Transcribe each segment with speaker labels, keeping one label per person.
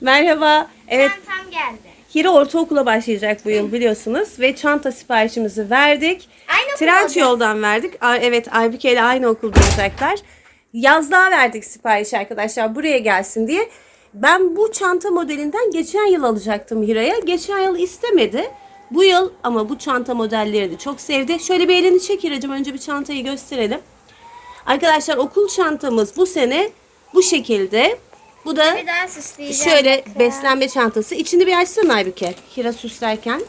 Speaker 1: Merhaba. Evet,
Speaker 2: Çantam geldi.
Speaker 1: Hira ortaokula başlayacak bu yıl biliyorsunuz ve çanta siparişimizi verdik.
Speaker 2: Aynı olacağız.
Speaker 1: yoldan verdik. A- Evet, Aybüke ile aynı okulda olacaklar. Yazlığa verdik sipariş arkadaşlar buraya gelsin diye. Ben bu çanta modelinden geçen yıl alacaktım Hira'ya. Geçen yıl istemedi. Bu yıl ama bu çanta modellerini çok sevdi. Şöyle bir elini çek Hira'cığım. Önce bir çantayı gösterelim. Arkadaşlar okul çantamız bu sene bu şekilde. Bu da
Speaker 2: Bir daha süsleyeceğim.
Speaker 1: Şöyle
Speaker 2: Bakın.
Speaker 1: beslenme çantası. İçini bir açsana Aybüke. Hira süslerken.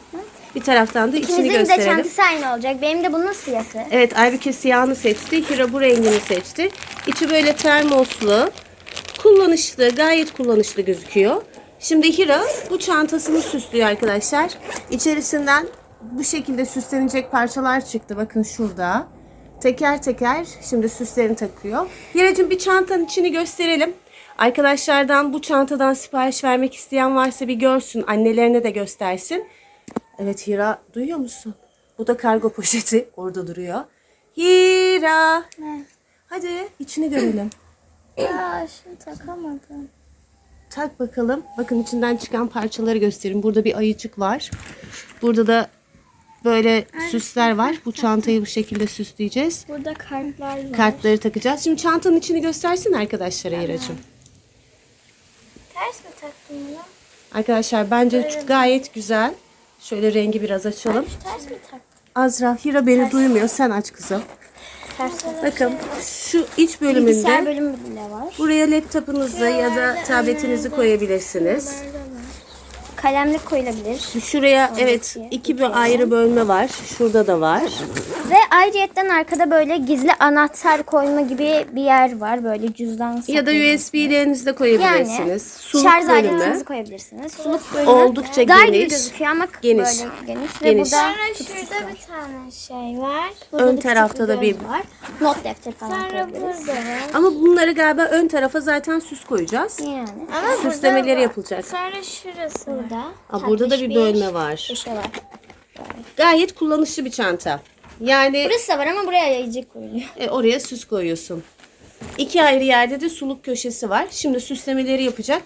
Speaker 1: Bir taraftan da içini
Speaker 2: İkimizin de
Speaker 1: gösterelim.
Speaker 2: çantası aynı olacak. Benim de bunun siyası.
Speaker 1: Evet Aybüke siyahını seçti. Hira bu rengini seçti. İçi böyle termoslu. Kullanışlı, gayet kullanışlı gözüküyor. Şimdi Hira bu çantasını süslüyor arkadaşlar. İçerisinden bu şekilde süslenecek parçalar çıktı. Bakın şurada. Teker teker şimdi süslerini takıyor. Hiracığım bir çantanın içini gösterelim. Arkadaşlardan bu çantadan sipariş vermek isteyen varsa bir görsün. Annelerine de göstersin. Evet Hira duyuyor musun? Bu da kargo poşeti orada duruyor. Hira. Hadi içini görelim.
Speaker 2: Ya şunu takamadım.
Speaker 1: Tak bakalım. Bakın içinden çıkan parçaları göstereyim. Burada bir ayıcık var. Burada da böyle süsler var. Bu çantayı bu şekilde süsleyeceğiz.
Speaker 2: Burada kartlar var.
Speaker 1: Kartları takacağız. Şimdi çantanın içini göstersin arkadaşlara Hiracığım.
Speaker 2: Ters mi taktın bunu?
Speaker 1: Arkadaşlar bence gayet güzel. Şöyle rengi biraz açalım.
Speaker 2: Ters mi taktın?
Speaker 1: Azra, Hira beni duymuyor. Sen aç kızım.
Speaker 2: Ters.
Speaker 1: Bakın şu iç
Speaker 2: Bilgisayar
Speaker 1: bölümünde
Speaker 2: bölümü bile var.
Speaker 1: buraya laptopunuzu ya da tabletinizi koyabilirsiniz.
Speaker 2: Kalemlik koyulabilir.
Speaker 1: Şuraya evet iki bir ayrı bölme var. Şurada da var.
Speaker 2: Ve ayrıyetten arkada böyle gizli anahtar koyma gibi bir yer var. Böyle cüzdan
Speaker 1: Ya da. USB'lerinizi de
Speaker 2: yani
Speaker 1: koyabilirsiniz. Suluk
Speaker 2: şarj aletinizi koyabilirsiniz. Suluk bölümü
Speaker 1: Oldukça
Speaker 2: dar gibi
Speaker 1: geniş.
Speaker 2: gözüküyor ama
Speaker 1: Geniş.
Speaker 2: böyle geniş. Ve
Speaker 1: Geniş.
Speaker 2: burada
Speaker 3: şurada
Speaker 2: var.
Speaker 3: bir tane şey var.
Speaker 2: Burada
Speaker 1: Ön tarafta da bir-
Speaker 2: var. Not defteri falan
Speaker 3: Sonra
Speaker 2: koyabiliriz.
Speaker 3: burada var.
Speaker 1: Ama bunları galiba ön tarafa zaten süs koyacağız.
Speaker 2: Yani.
Speaker 3: Ama
Speaker 1: Süslemeleri
Speaker 3: var.
Speaker 1: yapılacak.
Speaker 3: Sonra şurası.
Speaker 2: Burada.
Speaker 1: Aa, burada da bir bölme var.
Speaker 2: Köşe var.
Speaker 1: Gayet kullanışlı bir çanta. Yani
Speaker 2: Burası da var ama buraya ayıcık koyuluyor.
Speaker 1: e, oraya süs koyuyorsun. İki ayrı yerde de suluk köşesi var. Şimdi süslemeleri yapacak.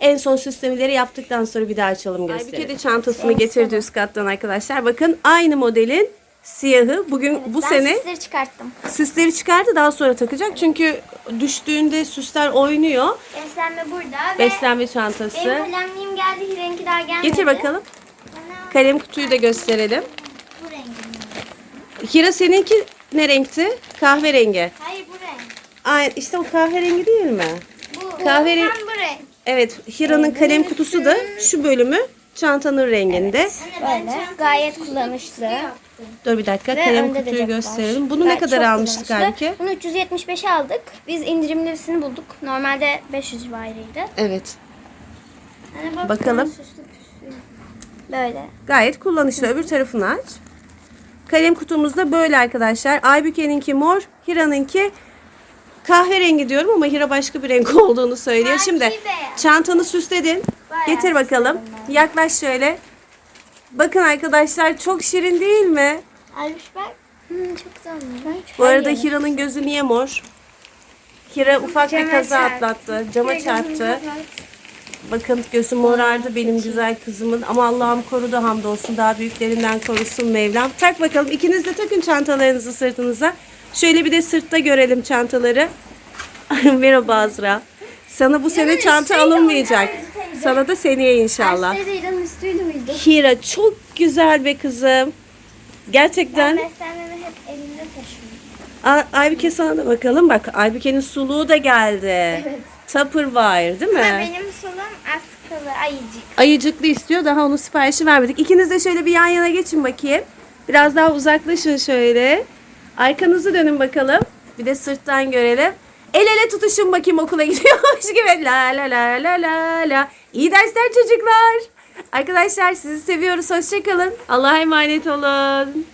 Speaker 1: En son süslemeleri yaptıktan sonra bir daha açalım gösterelim. Aybüke de çantasını getirdi üst kattan arkadaşlar. Bakın aynı modelin siyahı. Bugün bu
Speaker 2: ben
Speaker 1: sene
Speaker 2: süsleri çıkarttım.
Speaker 1: süsleri çıkardı daha sonra takacak. Çünkü düştüğünde süsler oynuyor.
Speaker 2: Beslenme burada ve
Speaker 1: Beslenme çantası.
Speaker 2: benim geldi. Rengi daha gelmedi.
Speaker 1: Getir bakalım. Kalem kutuyu da gösterelim.
Speaker 2: Bu rengi.
Speaker 1: Hira seninki ne renkti? Kahverengi.
Speaker 2: Hayır bu renk.
Speaker 1: Ay işte o kahverengi değil mi?
Speaker 2: Bu.
Speaker 1: Kahverengi.
Speaker 2: Tam bu renk.
Speaker 1: Evet, Hira'nın kalem kutusu da şu bölümü çantanın renginde.
Speaker 2: Böyle. Gayet kullanışlı.
Speaker 1: Dur bir dakika
Speaker 2: Ve
Speaker 1: kalem
Speaker 2: önde de
Speaker 1: kutuyu
Speaker 2: cep var.
Speaker 1: gösterelim. Bunu ne
Speaker 2: Gayet
Speaker 1: kadar
Speaker 2: çok
Speaker 1: almıştık
Speaker 2: kullanışlı.
Speaker 1: halbuki?
Speaker 2: Bunu 375'e aldık. Biz indirimlisini bulduk. Normalde 500 civarıydı.
Speaker 1: Evet.
Speaker 2: Hani bak,
Speaker 1: Bakalım.
Speaker 2: süslü püslü. Böyle.
Speaker 1: Gayet kullanışlı. Öbür tarafını aç. Kalem kutumuzda böyle arkadaşlar. Aybüke'ninki mor, Hira'nınki kahverengi diyorum ama Hira başka bir renk olduğunu söylüyor. Şimdi
Speaker 2: beyaz.
Speaker 1: çantanı süsledin. Getir bakalım. Yaklaş şöyle. Bakın arkadaşlar çok şirin değil mi?
Speaker 2: Almış bak. Hmm, çok güzel.
Speaker 1: Bu arada Hira'nın gözü niye mor? Hira ufak bir
Speaker 2: Cama
Speaker 1: kaza
Speaker 2: çarptı.
Speaker 1: atlattı. Cama çarptı. Bakın gözü morardı benim güzel kızımın. Ama Allah'ım korudu hamdolsun. Daha büyüklerinden korusun Mevlam. Tak bakalım. İkiniz de takın çantalarınızı sırtınıza. Şöyle bir de sırtta görelim çantaları. Merhaba Azra. Sana bu sene çanta alınmayacak. Sana da seneye inşallah. Hira çok güzel be kızım. Gerçekten.
Speaker 2: Beslenmemi hep elimde taşıyorum.
Speaker 1: A- Aybüke sana da bakalım. Bak Aybüke'nin suluğu da geldi.
Speaker 2: Evet.
Speaker 1: Tupperware değil mi?
Speaker 2: Benim solum askılı ayıcık.
Speaker 1: Ayıcıklı istiyor. Daha onun siparişi vermedik. İkiniz de şöyle bir yan yana geçin bakayım. Biraz daha uzaklaşın şöyle. Arkanızı dönün bakalım. Bir de sırttan görelim. El ele tutuşun bakayım okula gidiyormuş gibi. La la la la la la. İyi dersler çocuklar. Arkadaşlar sizi seviyoruz. Hoşçakalın. Allah'a emanet olun.